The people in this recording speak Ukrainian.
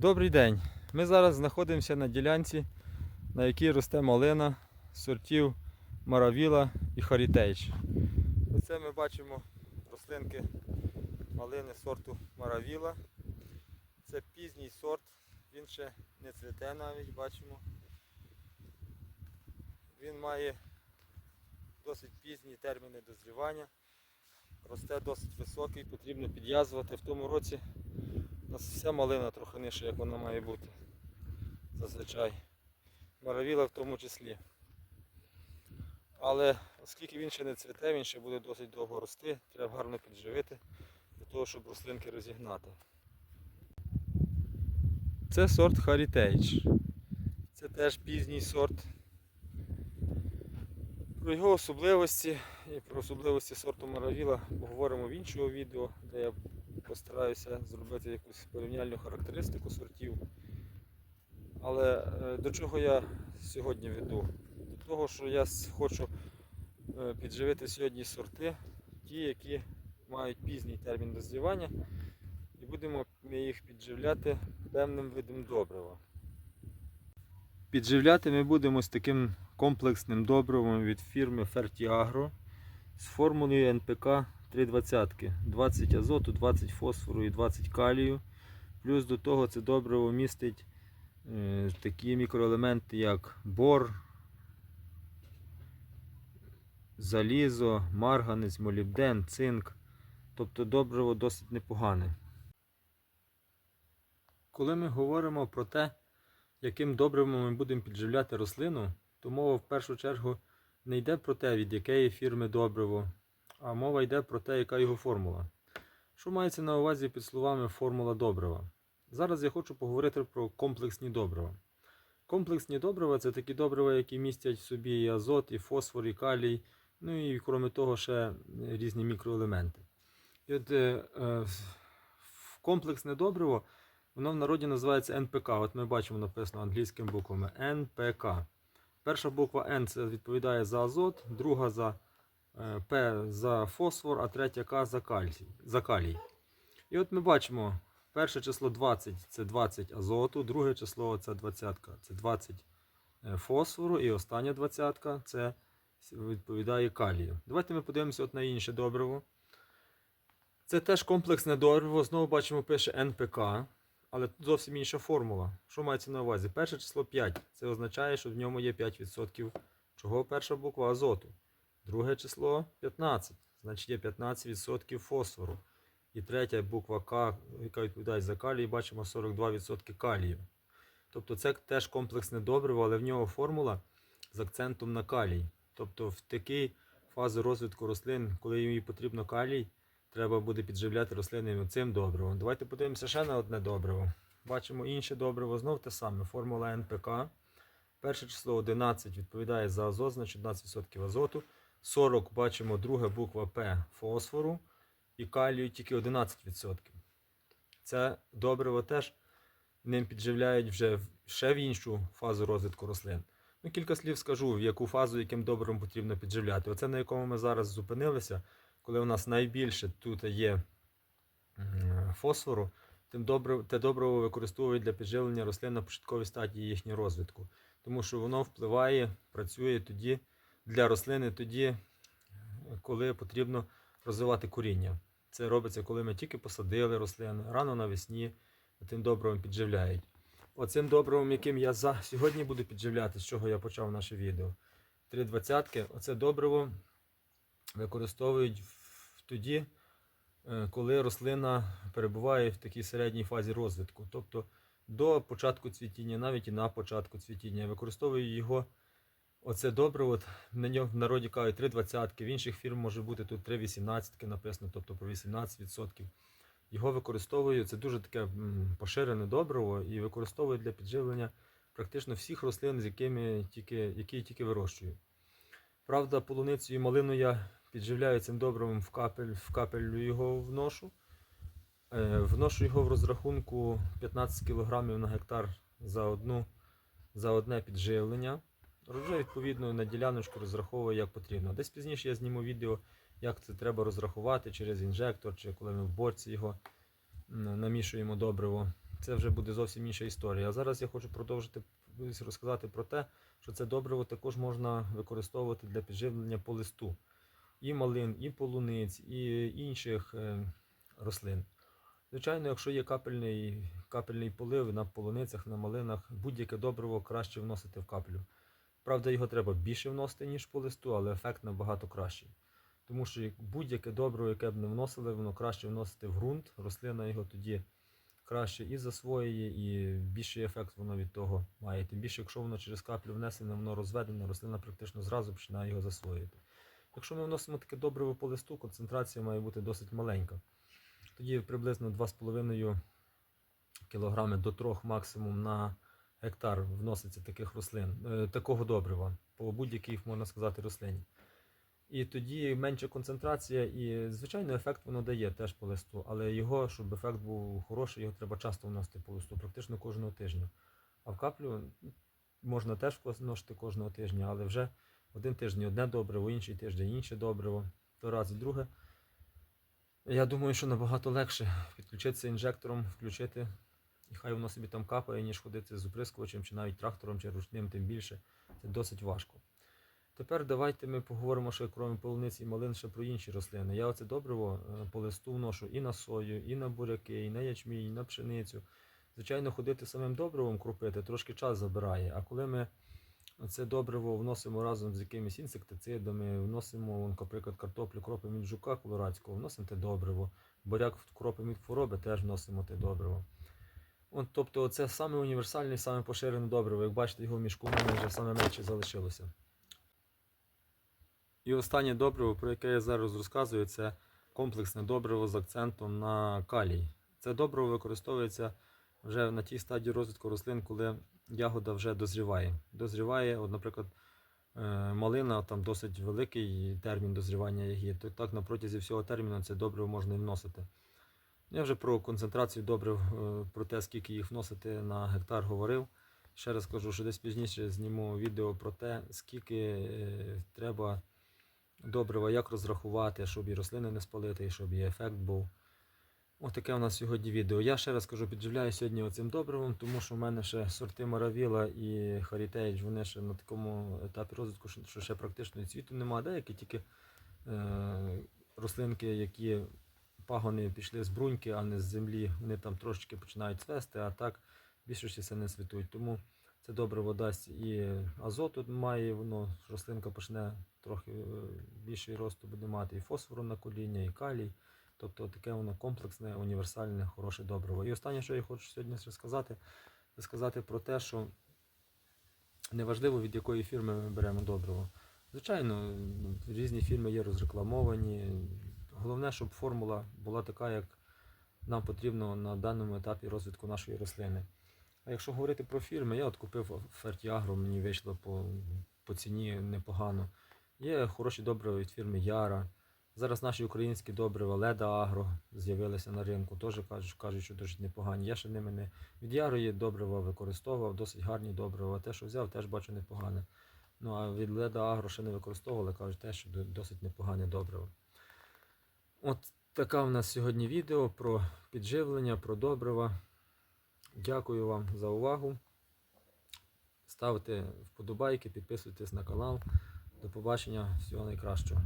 Добрий день. Ми зараз знаходимося на ділянці, на якій росте малина сортів Маравіла і Харітейдж. Оце ми бачимо рослинки малини сорту Маравіла. Це пізній сорт, він ще не цвіте навіть, бачимо. Він має досить пізні терміни дозрівання. Росте досить високий, потрібно підв'язувати. В тому році нас вся малина трохи нижче, як вона має бути. Зазвичай. Маравіла в тому числі. Але оскільки він ще не цвіте, він ще буде досить довго рости, треба гарно підживити для того, щоб рослинки розігнати. Це сорт Heritage. Це теж пізній сорт. Про його особливості і про особливості сорту Маравіла поговоримо в іншому відео, де я постараюся зробити якусь порівняльну характеристику сортів. Але е, до чого я сьогодні веду? До того, що я хочу е, підживити сьогодні сорти, ті, які мають пізній термін дозрівання, і будемо ми їх підживляти певним видом добрива. Підживляти ми будемо з таким комплексним добривом від фірми Fertiagro з формулою НПК 320. 20 азоту, 20 фосфору і 20 калію. Плюс до того це добриво містить е, такі мікроелементи, як бор, залізо, марганець, молібден, цинк. Тобто добриво досить непогане. Коли ми говоримо про те, яким добривом ми будемо підживляти рослину, то мова в першу чергу не йде про те, від якої фірми добриво, а мова йде про те, яка його формула. Що мається на увазі під словами формула добрива? Зараз я хочу поговорити про комплексні добрива. Комплексні добрива це такі добрива, які містять в собі і азот, і фосфор, і калій, ну і крім того, ще різні мікроелементи. І от е, е, комплексне добриво воно в народі називається НПК. От ми бачимо написано англійськими буквами НПК. Перша буква Н це відповідає за азот, друга за П за фосфор, а третя К за кальцій, за калій. І от ми бачимо, перше число 20 це 20 азоту, друге число це 20 це 20 е, фосфору, і остання 20 це відповідає калію. Давайте ми подивимося от на інше добриво. Це теж комплексне добриво. Знову бачимо, пише НПК, але тут зовсім інша формула. Що мається на увазі? Перше число 5. Це означає, що в ньому є 5%. Чого перша буква азоту? Друге число 15. Значить є 15% фосфору. І третя буква К, яка відповідає за калій, бачимо 42% калію. Тобто це теж комплексне добриво, але в нього формула з акцентом на калій. Тобто в такій фазі розвитку рослин, коли їй потрібно калій, треба буде підживляти рослини цим добривом. Давайте подивимося ще на одне добриво. Бачимо інше добриво, знов те саме. Формула НПК. Перше число 11 відповідає за азот, значить 11% азоту. 40 бачимо друга буква П фосфору і калію тільки 11%. Це добриво теж ним підживляють вже ще в іншу фазу розвитку рослин. Ну, кілька слів скажу, в яку фазу яким добривом потрібно підживляти. Оце на якому ми зараз зупинилися, коли у нас найбільше тут є фосфору, тим добре, те добриво використовують для підживлення рослин на початковій стадії їхнього розвитку. Тому що воно впливає, працює тоді для рослини тоді, коли потрібно розвивати коріння. Це робиться, коли ми тільки посадили рослину, рано навесні тим добривом підживляють. Оцим добривом, яким я за сьогодні буду підживляти, з чого я почав наше відео. 3,20, оце добриво використовують тоді, е, коли рослина перебуває в такій середній фазі розвитку. Тобто до початку цвітіння, навіть і на початку цвітіння. Використовую його. Оце добриво, от на ньому в народі кажуть 3,20, в інших фірм може бути тут 3,18 написано, тобто про 18%. Його використовую, це дуже таке поширене добриво і використовую для підживлення практично всіх рослин, з якими тільки, які тільки вирощую. Правда, полуницю і малину я підживляю цим добривом в капель, в капель його вношу. Е, Вношу його в розрахунку 15 кг на гектар за, одну, за одне підживлення. Вже відповідно на діляночку розраховую як потрібно. Десь пізніше я зніму відео, як це треба розрахувати через інжектор, чи коли ми в борці його намішуємо добриво. це вже буде зовсім інша історія. А зараз я хочу продовжити розказати про те, що це добриво також можна використовувати для підживлення по листу. І малин, і полуниць, і інших е, рослин. Звичайно, якщо є капельний, капельний полив на полуницях, на малинах, будь-яке добриво краще вносити в каплю. Правда, його треба більше вносити, ніж по листу, але ефект набагато кращий. Тому що будь-яке добриво, яке б не вносили, воно краще вносити в ґрунт, рослина його тоді краще і засвоює, і більший ефект воно від того має. Тим більше, якщо воно через каплю внесене, воно розведене, рослина практично зразу починає його засвоювати. Якщо ми вносимо таке добриво по листу, концентрація має бути досить маленька. Тоді приблизно 2,5 кг до 3 максимум на гектар вноситься таких рослин, е, такого добрива по будь-якій, можна сказати, рослині. І тоді менша концентрація, і, звичайно, ефект воно дає теж по листу, але його, щоб ефект був хороший, його треба часто вносити по листу, практично кожного тижня. А в каплю можна теж вносити кожного тижня, але вже один тиждень одне добриво, інший тиждень інше добриво, то раз і друге. Я думаю, що набагато легше підключитися інжектором, включити, і хай воно собі там капає, ніж ходити з оприскувачем, чи навіть трактором, чи ручним, тим більше. Це досить важко. Тепер давайте ми поговоримо ще крім полуниць і малин ще про інші рослини. Я оце добриво е, по листу вношу і на сою, і на буряки, і на ячмінь, і на пшеницю. Звичайно, ходити самим добривом крупити трошки час забирає. А коли ми це добриво вносимо разом з якимись інсектицидами, вносимо, наприклад, картоплю кропимо від жука колорадського, вносимо те добриво. Буряк кропимо від хвороби, теж вносимо те добриво. От, тобто це саме універсальне, саме поширене добриво. Як бачите, його в мішку в мене вже саме менше залишилося. І останнє добриво, про яке я зараз розказую, це комплексне добриво з акцентом на калій. Це добриво використовується вже на тій стадії розвитку рослин, коли ягода вже дозріває. Дозріває, от, наприклад, е, малина, там досить великий термін дозрівання ягід. Так на протязі всього терміну це добриво можна і вносити. Я вже про концентрацію добрив, е, про те, скільки їх вносити на гектар говорив. Ще раз кажу, що десь пізніше зніму відео про те, скільки е, треба добрива, як розрахувати, щоб і рослини не спалити, і щоб і ефект був. Ось таке у нас сьогодні відео. Я ще раз кажу, підживляю сьогодні оцим добривом, тому що в мене ще сорти Маравіла і Heritage, вони ще на такому етапі розвитку, що ще практично цвіту немає. Деякі тільки е, рослинки, які пагони пішли з бруньки, а не з землі, вони там трошечки починають цвести, а так більшості все не цвітуть. Тому це добриво дасть і азоту має, воно рослинка почне трохи е, більший росту буде мати, і фосфору на коління, і калій. Тобто таке воно комплексне, універсальне, хороше добриво. І останнє, що я хочу сьогодні сказати, це сказати про те, що неважливо від якої фірми ми беремо добриво. Звичайно, різні фірми є розрекламовані. Головне, щоб формула була така, як нам потрібно на даному етапі розвитку нашої рослини. А якщо говорити про фірми, я от купив Фертіагро, мені вийшло по, по ціні непогано. Є хороші добрива від фірми Яра. Зараз наші українські добрива Леда Агро з'явилися на ринку, теж кажуть, кажуть, що досить непогані. Я ще ними не від Ярої добрива використовував, досить гарні добрива. Те, що взяв, теж бачу непогане. Ну а від Леда Агро ще не використовували, кажуть, теж що досить непогане добриво. От таке в нас сьогодні відео про підживлення, про добрива. Дякую вам за увагу. Ставте вподобайки, підписуйтесь на канал. До побачення, всього найкращого.